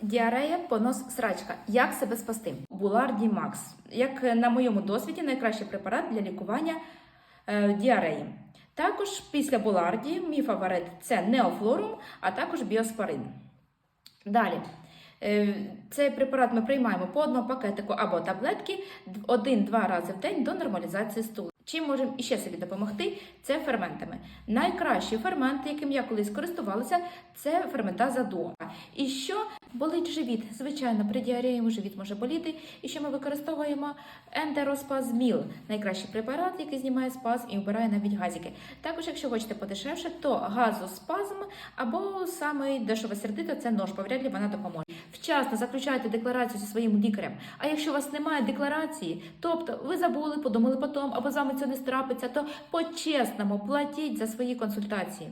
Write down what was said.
Діарея, понос, срачка. Як себе спасти? Буларді Макс. Як е, на моєму досвіді, найкращий препарат для лікування е, діареї. Також після буларді мій фаворит це неофлорум, а також біоспорин. Далі. Е, Цей препарат ми приймаємо по одному пакетику або таблетки один-два рази в день до нормалізації стулу. Чим можемо іще собі допомогти? Це ферментами. Найкращі ферменти, яким я колись користувалася, це ферментаза дуа. І що болить живіт? Звичайно, при діареї живіт може боліти. І що ми використовуємо ендероспазміл, найкращий препарат, який знімає спазм і вбирає навіть газики. Також, якщо хочете подешевше, то газоспазм або самий дешеве сердито це ножпа, вряд ли вона допоможе. Вчасно заключайте декларацію зі своїм лікарем. А якщо у вас немає декларації, тобто ви забули, подумали потім, або з вами це не страпиться, то по-чесному платіть за свої консультації.